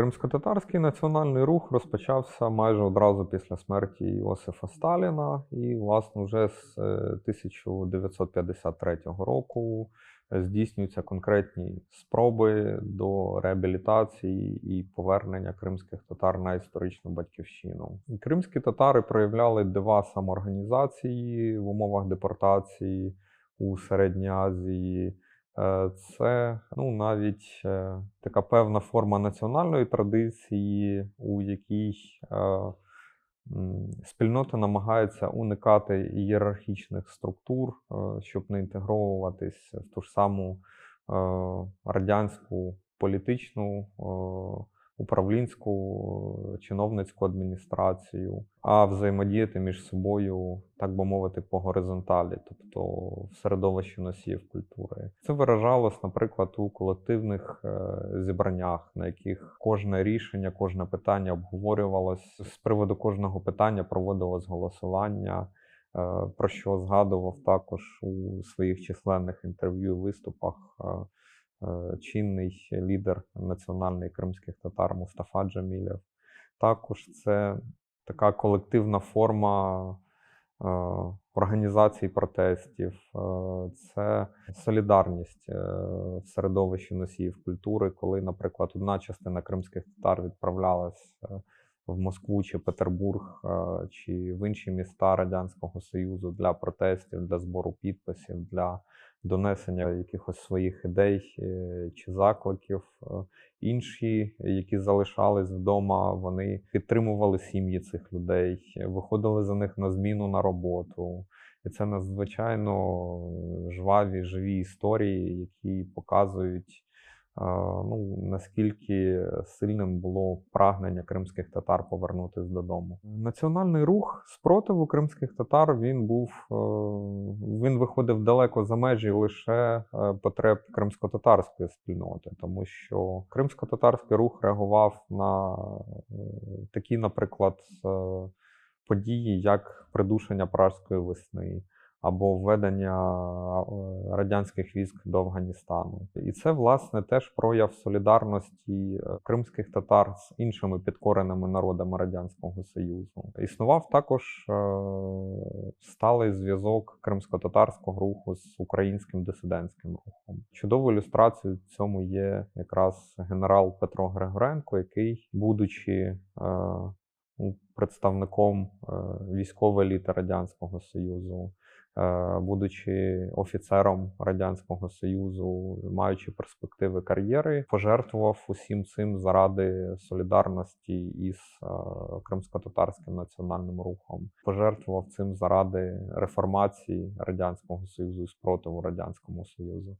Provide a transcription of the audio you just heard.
Кримсько-татарський національний рух розпочався майже одразу після смерті Іосифа Сталіна, і, власне, вже з е, 1953 року е, здійснюються конкретні спроби до реабілітації і повернення кримських татар на історичну батьківщину. Кримські татари проявляли дива самоорганізації в умовах депортації у Середній Азії. Е, Це ну, навіть е, така певна форма національної традиції, у якій е, спільнота намагається уникати ієрархічних структур, щоб не інтегровуватись в ту ж саму радянську політичну, управлінську, е, чиновницьку адміністрацію, а взаємодіяти між собою, так би мовити, по горизонталі, тобто в середовищі носіїв культури. Це виражалось, наприклад, у колективних е, зібраннях, на яких кожне рішення, кожне питання обговорювалось. З приводу кожного питання проводилось голосування. е, Про що згадував також у своїх численних інтерв'ю і виступах чинний лідер національний кримських татар Мустафа Джамілєв. Також це така колективна форма е, організації протестів, е, це солідарність е, в середовищі носіїв культури, коли, наприклад, одна частина кримських татар відправлялась е, в Москву чи Петербург е, чи в інші міста Радянського Союзу для протестів, для збору підписів, для донесення якихось своїх ідей е, чи закликів. Е, Інші, які залишались вдома, вони підтримували сім'ї цих людей, виходили за них на зміну на роботу. І це надзвичайно жваві, живі історії, які показують, е, ну, наскільки сильним було прагнення кримських татар повернутися додому. Національний рух спротиву кримських татар він був е, він виходив далеко за межі лише е, потреб кримсько-татарської спільноти, тому що кримсько-татарський рух реагував на е, такі, наприклад, події, як придушення пражської весни або введення е, радянських військ до Афганістану. І це, власне, теж прояв солідарності е, кримських татар з іншими підкореними народами Радянського Союзу. Існував також е, сталий зв'язок кримсько-татарського руху з українським дисидентським рухом. Чудовою ілюстрацією цьому є якраз генерал Петро Григоренко, який, будучи представником е, військової еліти Радянського Союзу, е, будучи офіцером Радянського Союзу, маючи перспективи кар'єри, пожертвував усім цим заради солідарності із е, кримсько-татарським національним рухом, пожертвував цим заради реформації Радянського Союзу і спротиву Радянському Союзу.